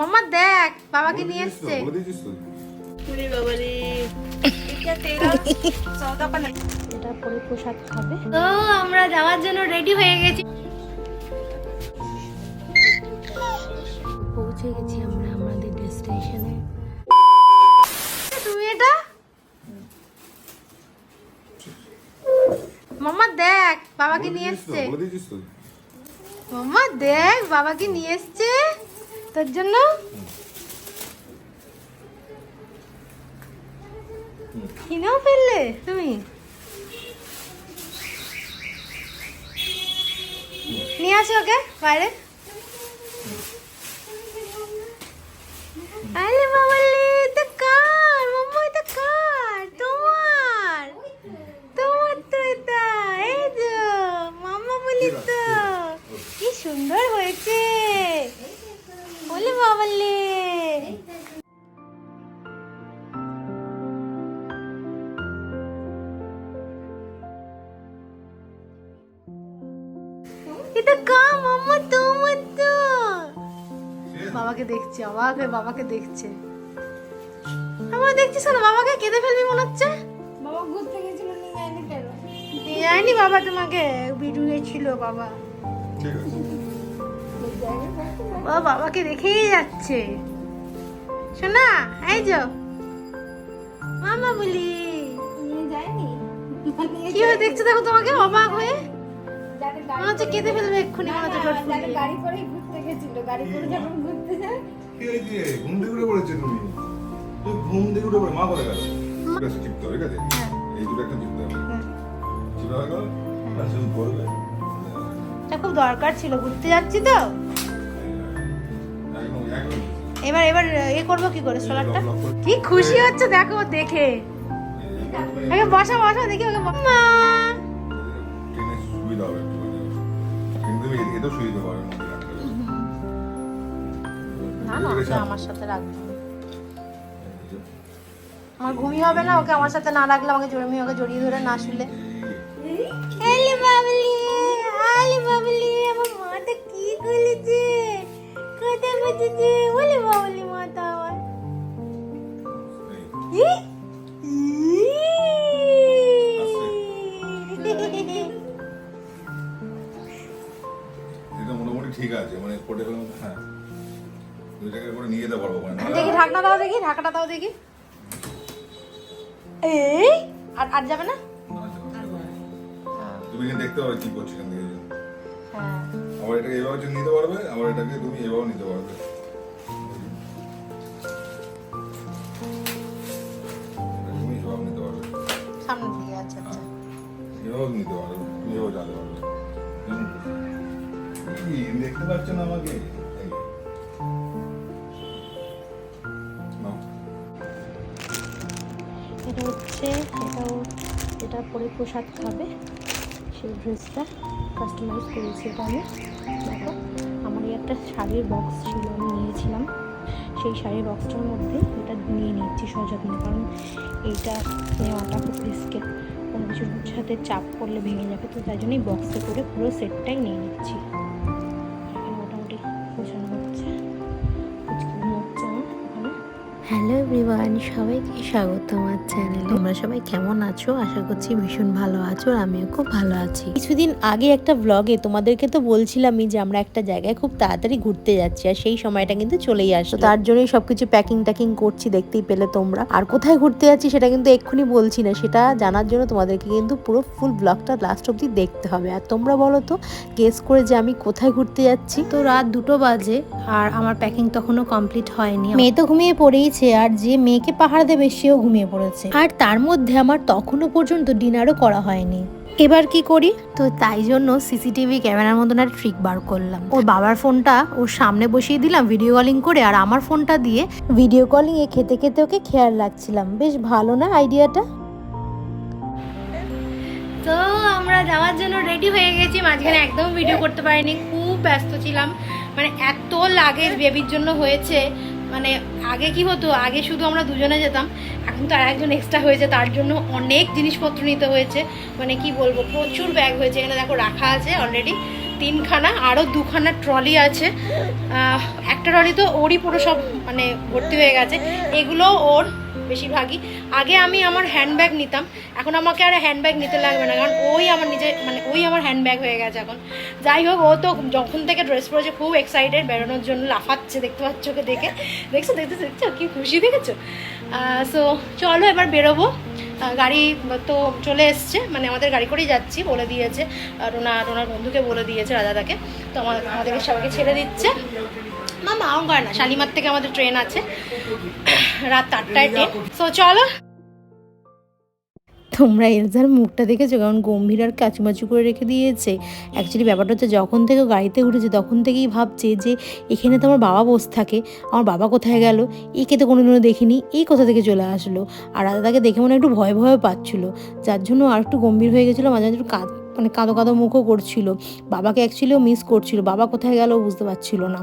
মাম্মা দেখ বাবাকে নিয়ে এসছে। এটা পরে প্রসাদ খাবে তো আমরা যাওয়ার জন্য রেডি হয়ে গেছি। পৌঁছে গেছি আমরা আমাদের ডেস্টিনেশনে তুমি এটা? মাম্মা দেখ বাবাকে নিয়ে এসছে। মাম্মা দেখ বাবাকে নিয়ে এসছে। তোর জন্য? কিনেও ফেললে তুমি? নিয়ে আসো ওকে, বাইরে। আরে বাবালে এটা কার? মাম্মা, এটা কার? তোমার? তোমার তো এটা, এই যে তো। কি সুন্দর হয়েছে। বলে বাবালে এটা কা মাম্মা তোমার তো। বাবাকে দেখছে অবাক হয়ে বাবাকে দেখছে। আমার দেখছিস না বাবাকে কেঁদে ফেলবি মনে হচ্ছে? বাবা ঘুরতে গেছিল নিয়ে যায়নি কেন? নিয়ে যায়নি বাবা তোমাকে ভিডিও ছিল বাবা। ঠিক আছে। বাবা বাবাকে দেখেই যাচ্ছে। শোনা এই যো। মামা বলি। নিয়ে যায়নি? কি হয়ে দেখছে দেখো তোমাকে? অবাক হয়ে? মনে হচ্ছে কেঁদে ফেলবে এক্ষুনি মনে হচ্ছে। গাড়ি করে ঘুরতে গেছিল গাড়ি করে যখন ঘুরতে যায়। কি হয়েছে ঘুম থেকে উঠে পড়েছে তুমি? তুই ঘুম থেকে উঠে পড়ে মা বলে গেল? চিপতে হবে ঠিক আছে। এই দুটো একটা চিপতে হবে। হ্যাঁ। হয়ে করবে। খুব দরকার ছিল ঘুরতে যাচ্ছি তো। এবার এবার এ করব কি করে? সোলারটা কি খুশি হচ্ছে দেখো দেখে। আগে বসা বসা দেখি ওকে মা। সুবিধা হবে কিন্তু হবে। না না আমার সাথে রাখব। আমার ঘুমিয়ে হবে না ওকে আমার সাথে না রাখলে আমাকে জড়িয়ে ওকে জড়িয়ে ধরে না শুলে। এলি বাবলি আলি বাবলি। যেতে পারব দেখি ঢাকনা দাও দেখি ঢাকনা দাও দেখি। এই আর আর যাবে না? তুমি কিন্তু দেখতে পাবে কি করছে এখান থেকে। হ্যাঁ। আবার এটাকে এভাবে নিতে পারবে আবার এটাকে তুমি এভাবে নিতে পারবে। এভাবে নিতে দিকে পারবে। হুম। কি, দেখতে পাচ্ছ না আমাকে? এটা পরে প্রসাদ খাবে। সেই ড্রেসটা কাস্টমাইজ করেছি এটা আমি। দেখো, আমার এই একটা শাড়ির বক্স ছিল, আমি নিয়েছিলাম। সেই শাড়ির বক্সটার মধ্যে এটা নিয়ে নিচ্ছি সযত্নে কারণ এইটা নেওয়াটা খুব রিস্কের কোনো কিছুর সাথে চাপ করলে ভেঙে যাবে, তো তাই জন্যই বক্সে করে পুরো সেটটাই নিয়ে নিচ্ছি। হ্যালো এভরিওয়ান সবাইকে স্বাগত আমার চ্যানেলে তোমরা সবাই কেমন আছো? আশা করছি ভীষণ ভালো আছো আর আমিও খুব ভালো আছি। কিছুদিন আগে একটা ব্লগে তোমাদেরকে তো বলছিলামই যে আমরা একটা জায়গায় খুব তাড়াতাড়ি ঘুরতে যাচ্ছি আর সেই সময়টা কিন্তু চলেই আসলো। তার জন্যই সবকিছু প্যাকিং ট্যাকিং করছি দেখতেই পেলে তোমরা। আর কোথায় ঘুরতে যাচ্ছি সেটা কিন্তু এক্ষুনি বলছি না সেটা জানার জন্য তোমাদেরকে কিন্তু পুরো ফুল ব্লগটা লাস্ট অব্দি দেখতে হবে। আর তোমরা বলো তো গেস করে যে আমি কোথায় ঘুরতে যাচ্ছি? তো রাত দুটো বাজে আর আমার প্যাকিং তখনও কমপ্লিট হয়নি। মেয়ে তো ঘুমিয়ে পড়েইছে আর যে মেয়েকে পাহাড় দেবে সেও ঘুমিয়ে পড়েছে। আর তার মধ্যে আমার তখনও পর্যন্ত ডিনারও করা হয়নি। এবার কি করি? তো তাই জন্য সিসিটিভি ক্যামেরার মতন আর ট্রিক বার করলাম। ওর বাবার ফোনটা ওর সামনে বসিয়ে দিলাম ভিডিও কলিং করে আর আমার ফোনটা দিয়ে ভিডিও কলিং এ খেতে খেতে ওকে খেয়াল রাখছিলাম। বেশ ভালো না আইডিয়াটা? তো আমরা যাওয়ার জন্য রেডি হয়ে গেছি। মাঝখানে একদম ভিডিও করতে পারিনি। খুব ব্যস্ত ছিলাম। মানে এত লাগেজ বেবির জন্য হয়েছে। মানে আগে কি হতো, আগে শুধু আমরা দুজনে যেতাম, এখন তো আর একজন এক্সট্রা হয়েছে, তার জন্য অনেক জিনিসপত্র নিতে হয়েছে। মানে কি বলব, প্রচুর ব্যাগ হয়েছে, এখানে দেখো রাখা আছে অলরেডি তিনখানা আরও দুখানা ট্রলি আছে। একটা ট্রলি তো ওরই পুরো সব মানে ভর্তি হয়ে গেছে। এগুলো ওর বেশিরভাগই। আগে আমি আমার হ্যান্ডব্যাগ নিতাম। এখন আমাকে আর হ্যান্ডব্যাগ নিতে লাগবে না। কারণ ওই আমার নিজে মানে ওই আমার হ্যান্ডব্যাগ হয়ে গেছে এখন। যাই হোক, ও তো যখন থেকে ড্রেস পরেছে, খুব এক্সাইটেড বেরোনোর জন্য লাফাচ্ছে। দেখতে পাচ্ছ ওকে দেখে। দেখছ, দেখতে, দেখছ? কি খুশি দেখেছ? সো চলো এবার বেরোবো। গাড়ি তো চলে এসছে। মানে আমাদের গাড়ি করেই যাচ্ছি বলে দিয়েছে। আর ওনার ওনার বন্ধুকে বলে দিয়েছে, রাজাদাকে। তো আমাদের আমাদেরকে সবাইকে ছেড়ে দিচ্ছে। মা মাও করে না, শালিমার থেকে আমাদের ট্রেন আছে। রাত আটটায় ট্রেন। চলো। তোমরা এলজার মুখটা দেখেছ? কারণ গম্ভীর আর কাচুমাচু করে রেখে দিয়েছে। অ্যাকচুয়ালি ব্যাপারটা হচ্ছে যখন থেকে গাড়িতে উঠেছে, তখন থেকেই ভাবছে যে এখানে তো আমার বাবা বসে থাকে। আমার বাবা কোথায় গেল? একে তো কোনো দিনও দেখিনি। এই কোথা থেকে চলে আসলো? আর দাদাকে দেখে মনে একটু ভয় ভয় পাচ্ছিল। যার জন্য আর একটু গম্ভীর হয়ে গেছিল, মাঝে মাঝে একটু কাঁদ মানে কাঁদো কাঁদো মুখও করছিল। বাবাকে অ্যাকচুয়ালিও মিস করছিল। বাবা কোথায় গেল বুঝতে পারছিল না।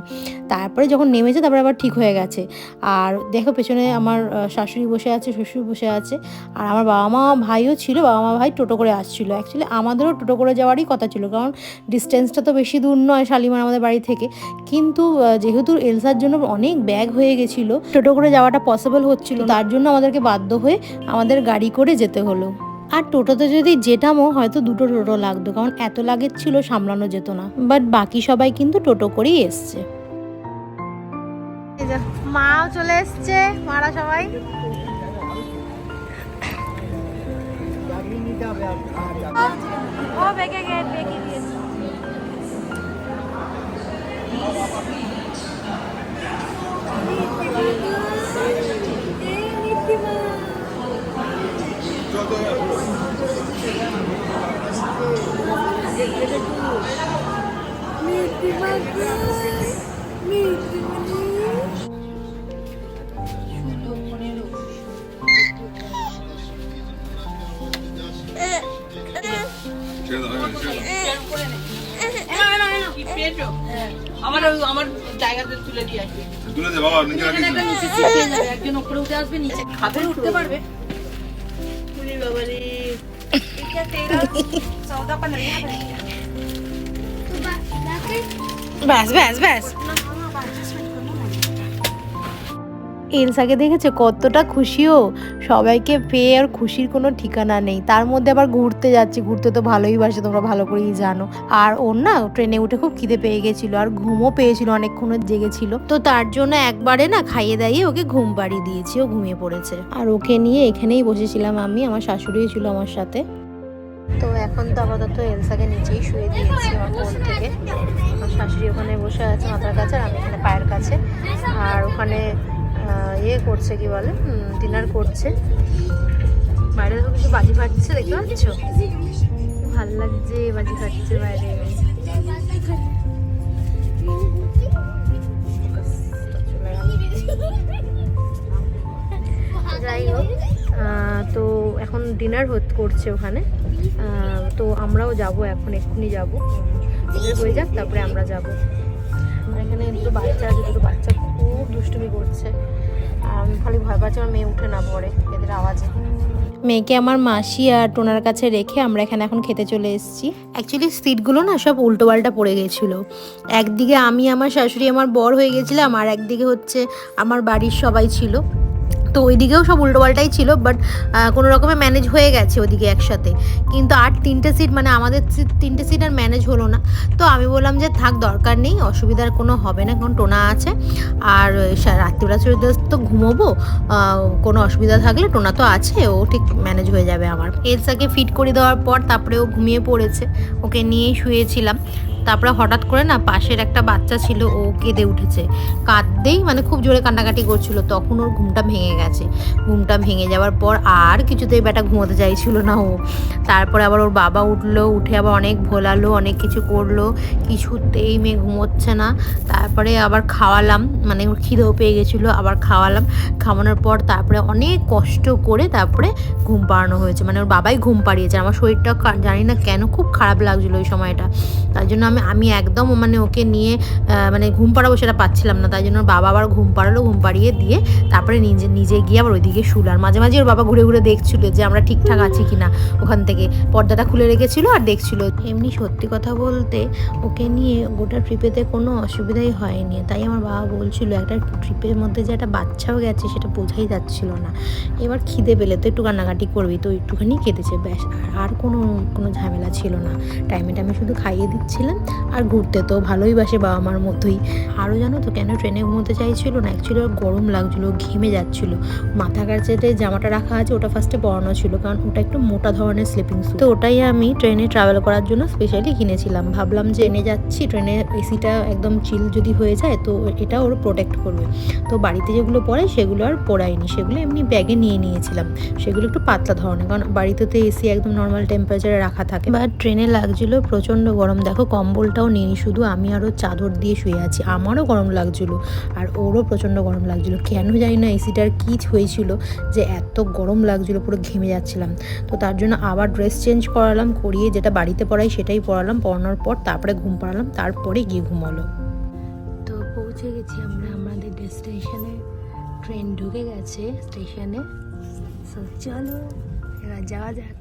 তারপরে যখন নেমেছে, তারপরে আবার ঠিক হয়ে গেছে। আর দেখো পেছনে আমার শাশুড়ি বসে আছে, শ্বশুর বসে আছে। আর আমার বাবা মা ভাইও ছিল বাবা মা ভাই টোটো করে আসছিল। অ্যাকচুয়ালি আমাদেরও টোটো করে যাওয়ারই কথা ছিল। কারণ ডিস্টেন্সটা তো বেশি দূর নয় শালিমার আমাদের বাড়ি থেকে। কিন্তু যেহেতু এলসার জন্য অনেক ব্যাগ হয়ে গেছিল, টোটো করে যাওয়াটা পসিবল হচ্ছিল তার জন্য আমাদেরকে বাধ্য হয়ে আমাদের গাড়ি করে যেতে হলো। আর টোটোতে যদি যেতামও হয়তো দুটো টোটো লাগতো কারণ এত লাগেজ ছিল সামলানো যেত না। বাট বাকি সবাই কিন্তু টোটো করেই এসছে। মাও চলে এসছে মারা সবাই। ও বেগে গে বেগে গিয়েছে ছেড়ে দাও হয়ে গেছে, ছেড়ে দাও। আমার আমার জায়গাতে তুলে দিয়ে একজন উপরে উঠে আসবে নিচে হাতে উঠতে পারবে বাবা রে ব্যাস ব্যাস ব্যাস। এলসাকে দেখেছে? কতটা খুশিও সবাইকে পেয়ে আর খুশির কোনো ঠিকানা নেই। তার মধ্যে আবার ঘুরতে যাচ্ছে। ঘুরতে তো ভালোই বাসে, তোমরা ভালো করেই জানো। আর ওর না, ট্রেনে উঠে খুব খিদে পেয়ে গেছিল আর ঘুমও পেয়েছিল, অনেকক্ষণ জেগেছিল তো তার জন্য একবারে না, খাইয়ে দাইয়ে ওকে ঘুম পাড়িয়ে দিয়েছি। ও ঘুমিয়ে পড়েছে। আর ওকে নিয়ে এখানেই বসেছিলাম আমি, আমার শাশুড়িও ছিল আমার সাথে। তো এখন তো আপাতত এলসাকে নিচেই শুয়ে দিয়েছি আমার কোল থেকে। আমার শাশুড়ি ওখানে বসে আছে মাথার কাছে আর আমি এখানে পায়ের কাছে। আর ওখানে ইয়ে করছে কি বলে? ডিনার করছে। বাইরে তো কিছু বাজি ফাটছে, দেখতে পাচ্ছ? ভালো লাগছে বাজি ফাটছে বাইরে। যাই হোক। তো এখন ডিনার করছে ওখানে। তো আমরাও যাব এখন এক্ষুনি যাব। ওদের হয়ে যাক তারপরে আমরা যাব। এখানে দুটো বাচ্চা আছে দুটো বাচ্চা খুব দুষ্টুমি করছে। আর আমি খালি ভয় পাচ্ছি আমার মেয়ে উঠে না পড়ে এদের আওয়াজে। মেয়েকে আমার মাসি আর টোনার কাছে রেখে আমরা এখানে এখন খেতে চলে এসেছি। অ্যাকচুয়ালি সিটগুলো না সব উল্টো পাল্টা পড়ে গেছিল। একদিকে আমি আমার শাশুড়ি আমার বর হয়ে গেছিলাম আর একদিকে হচ্ছে আমার বাড়ির সবাই ছিল। তো ওইদিকেও সব উল্টোপাল্টাই ছিল বাট কোনো রকমে ম্যানেজ হয়ে গেছে ওদিকে একসাথে। কিন্তু আর তিনটে সিট মানে আমাদের তিনটে সিট আর ম্যানেজ হলো না। তো আমি বললাম যে, থাক, দরকার নেই, অসুবিধার কোনো হবে না, কারণ টোনা আছে। আর রাত্রিবেলা চলে তো ঘুমোবো কোনো অসুবিধা থাকলে টোনা তো আছে, ও ঠিক ম্যানেজ হয়ে যাবে আমার। এলসাকে ফিট করে দেওয়ার পর তারপরে ও ঘুমিয়ে পড়েছে। ওকে নিয়েই শুয়েছিলাম। তারপরে হঠাৎ করে না পাশের একটা বাচ্চা ছিল, ও কেঁদে উঠেছে। কাঁদতেই মানে খুব জোরে কান্নাকাটি করছিল। তখন ওর ঘুমটা ভেঙে গেছে। ঘুমটা ভেঙে যাওয়ার পর আর কিছুতেই বেটা ঘুমোতে চাইছিল না ও। তারপরে আবার ওর বাবা উঠল, উঠে আবার অনেক ভোলালো, অনেক কিছু করল। কিছুতেই মেয়ে ঘুমোচ্ছে না। তারপরে আবার খাওয়ালাম মানে ওর খিদেও পেয়ে গেছিল, আবার খাওয়ালাম। খাওয়ানোর পর তারপরে অনেক কষ্ট করে তারপরে ঘুম পাড়ানো হয়েছে। মানে ওর বাবাই ঘুম পাড়িয়েছে। আমার শরীরটা জানি না কেন, খুব খারাপ লাগছিল ওই সময়টা। তার জন্য আমি আমি একদম মানে ওকে নিয়ে মানে ঘুম পাড়াবো সেটা পাচ্ছিলাম না। তাই জন্য বাবা আবার ঘুম পাড়ালো, ঘুম পাড়িয়ে দিয়ে তারপরে নিজে নিজে গিয়ে আবার ওইদিকে শুল আর মাঝে মাঝে ওর বাবা ঘুরে ঘুরে দেখছিল যে আমরা ঠিকঠাক আছি কিনা ওখান থেকে। পর্দাটা খুলে রেখেছিল আর দেখছিল। এমনি সত্যি কথা বলতে ওকে নিয়ে গোটা ট্রিপেতে কোনো অসুবিধাই হয়নি। তাই আমার বাবা বলছিল, একটা ট্রিপের মধ্যে যে একটা বাচ্চাও গেছে সেটা বোঝাই যাচ্ছিল না। এবার খিদে পেলে তো একটু কান্নাকাটি করবি, তো একটুখানি কেঁদেছে ব্যাস। আর কোনো কোনো ঝামেলা ছিল না। টাইমে টাইমে শুধু খাইয়ে দিচ্ছিলাম আর ঘুরতে তো ভালোই বাসে বাবা মার মতোই। আরও জানো তো কেন ট্রেনে ঘুমোতে চাইছিল না? অ্যাকচুয়ালি ওর গরম লাগছিল ঘেমে যাচ্ছিল। মাথা কাছে জামাটা রাখা আছে, ওটা ফার্স্টে পরানো ছিল, কারণ ওটা একটু মোটা ধরনের স্লিপিং তো ওটাই আমি ট্রেনে ট্রাভেল করার জন্য স্পেশালি কিনেছিলাম। ভাবলাম যে এনে যাচ্ছি, ট্রেনে এসিটা একদম চিল যদি হয়ে যায়, তো এটা ওর প্রোটেক্ট করবে। তো বাড়িতে যেগুলো পরে, সেগুলো আর পরাইনি সেগুলো এমনি ব্যাগে নিয়ে নিয়েছিলাম। সেগুলো একটু পাতলা ধরনের, কারণ বাড়িতে তো এসি একদম নর্মাল টেম্পারেচারে রাখা থাকে। বা ট্রেনে লাগছিল প্রচণ্ড গরম। দেখো কম্বলটাও নিয়ে শুধু আমি আরও চাদর দিয়ে শুয়ে আছি। আমারও গরম লাগছিল, আর ওরও প্রচণ্ড গরম লাগছিল। কেন জানি না এসিটার কী হয়েছিল যে এত গরম লাগছিল, পুরো ঘেমে যাচ্ছিলাম। তো তার জন্য আবার ড্রেস চেঞ্জ করালাম, করিয়ে যেটা বাড়িতে পড়াই সেটাই পড়ালাম পড়ানোর পর তারপরে ঘুম পাড়ালাম, তারপরে গিয়ে ঘুমালো। তো পৌঁছে গেছি আমরা, আমাদের ডেস্টিনেশনে। ট্রেন ঢুকে গেছে স্টেশনে। সো চলো, এবার যাওয়া যাক।